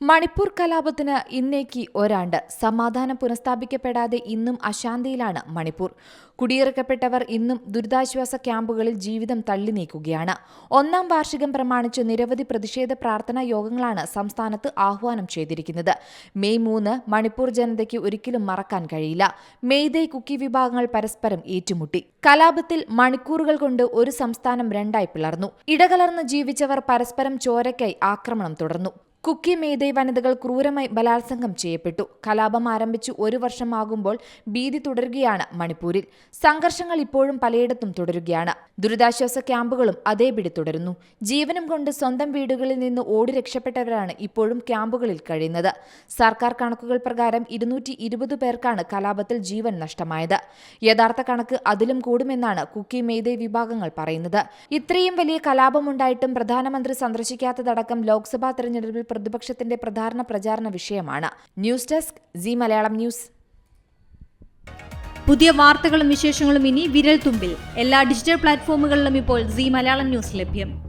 മണിപ്പൂർ കലാപത്തിന് ഇന്നേക്ക് ഒരാണ്ട്. സമാധാനം പുനഃസ്ഥാപിക്കപ്പെടാതെ ഇന്നും അശാന്തിയിലാണ് മണിപ്പൂർ. കുടിയിറക്കപ്പെട്ടവർ ഇന്നും ദുരിതാശ്വാസ ക്യാമ്പുകളിൽ ജീവിതം തള്ളി നീക്കുകയാണ്. ഒന്നാം വാർഷികം പ്രമാണിച്ച് നിരവധി പ്രതിഷേധ പ്രാർത്ഥനാ യോഗങ്ങളാണ് സംസ്ഥാനത്ത് ആഹ്വാനം ചെയ്തിരിക്കുന്നത്. മെയ് മൂന്ന് മണിപ്പൂർ ജനതയ്ക്ക് ഒരിക്കലും മറക്കാൻ കഴിയില്ല. മെയ്തേ കുക്കി വിഭാഗങ്ങൾ പരസ്പരം ഏറ്റുമുട്ടി. കലാപത്തിൽ മണിക്കൂറുകൾ കൊണ്ട് ഒരു സംസ്ഥാനം രണ്ടായി പിളർന്നു. ഇടകലർന്ന് ജീവിച്ചവർ പരസ്പരം ചോരയ്ക്കായി ആക്രമണം തുടർന്നു. കുക്കി മേധൈ വനിതകൾ ക്രൂരമായി ബലാത്സംഗം ചെയ്യപ്പെട്ടു. കലാപം ആരംഭിച്ചു ഒരു വർഷമാകുമ്പോൾ ഭീതി തുടരുകയാണ് മണിപ്പൂരിൽ. സംഘർഷങ്ങൾ ഇപ്പോഴും പലയിടത്തും തുടരുകയാണ്. ദുരിതാശ്വാസ ക്യാമ്പുകളും അതേപിടി തുടരുന്നു. ജീവനും കൊണ്ട് സ്വന്തം വീടുകളിൽ നിന്ന് ഓടി രക്ഷപ്പെട്ടവരാണ് ഇപ്പോഴും ക്യാമ്പുകളിൽ കഴിയുന്നത്. സർക്കാർ കണക്കുകൾ പ്രകാരം ഇരുന്നൂറ്റി ഇരുപത് പേർക്കാണ് കലാപത്തിൽ ജീവൻ നഷ്ടമായത്. യഥാർത്ഥ കണക്ക് അതിലും കൂടുമെന്നാണ് കുക്കി മേധൈ വിഭാഗങ്ങൾ പറയുന്നത്. ഇത്രയും വലിയ കലാപമുണ്ടായിട്ടും പ്രധാനമന്ത്രി സന്ദർശിക്കാത്തതടക്കം ലോക്സഭാ തെരഞ്ഞെടുപ്പിൽ പ്രതിപക്ഷത്തിന്റെ പ്രധാന പ്രചാരണ വിഷയമാണ്. News desk Zee Malayalam news. പുതിയ വാർത്തകളും വിശേഷങ്ങളും ഇനി വിരൽ തുമ്പിൽ എല്ലാ ഡിജിറ്റൽ പ്ലാറ്റ്ഫോമുകളിലും ഇപ്പോൾ സി മലയാളം ന്യൂസ് ലഭ്യം.